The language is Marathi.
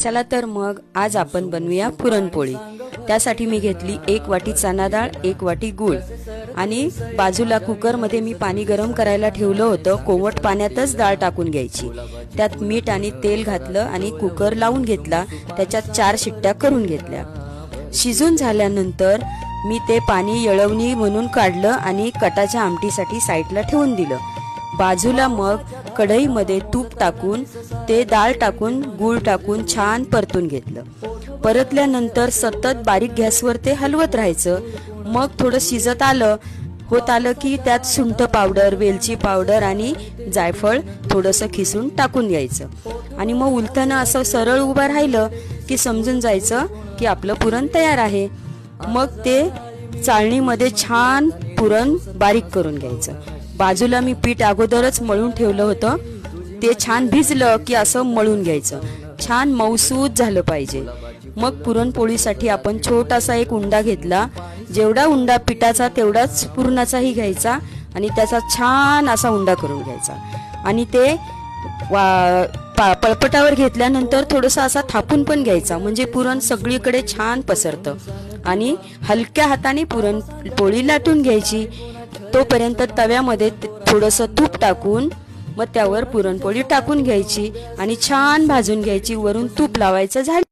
चला तर मग आज आपण बनवूया पुरणपोळी. त्यासाठी मी घेतली एक वाटी चना डाळ एक वाटी गूळ. आणि बाजूला कुकरमध्ये मी पाणी गरम करायला ठेवलं होतं. कोवट पाण्यातच डाळ टाकून घ्यायची. त्यात मीठ आणि तेल घातलं आणि कुकर लावून घेतला. त्याच्यात चार शिट्ट्या करून घेतल्या. शिजून झाल्यानंतर मी ते पाणी येळवणी म्हणून काढलं आणि कटाच्या आमटीसाठी साईडला ठेवून दिलं. बाजूला मग कढईमध्ये तूप टाकून ते डाळ टाकून गूळ टाकून छान परतून घेतलं. परतल्यानंतर सतत बारीक गॅसवर ते हलवत राहायचं. मग थोडं शिजत आलं. होत आलं की त्यात सुंठ पावडर वेलची पावडर आणि जायफळ थोडंसं खिसून टाकून घ्यायचं. आणि मग उलथनं असं सरळ उभं राहिलं की समजून जायचं की आपलं पुरण तयार आहे. मग ते चाळणीमध्ये छान पुरण बारीक करून घ्यायचं. बाजूला मी पीठ अगोदरच मळून ठेवलं होतं. ते छान भिजलं की असं मळून घ्यायचं. छान मऊसूत झालं पाहिजे. मग पुरणपोळीसाठी आपण छोटासा एक उंडा घेतला. जेवढा उंडा पिठाचा तेवढाच पुरणाचाही घ्यायचा आणि त्याचा छान असा उंडा करून घ्यायचा. आणि ते वा पा- पळपटावर घेतल्यानंतर थोडंसं असा थापून पण घ्यायचा. म्हणजे पुरण सगळीकडे छान पसरतं. आणि हलक्या हाताने पुरण पोळी लाटून घ्यायची. तोपर्यंत तव्यामध्ये थोडंसं तूप टाकून मग त्यावर पुरणपोळी टाकून घ्यायची आणि छान भाजून घ्यायची. वरून तूप लावायचं. झालं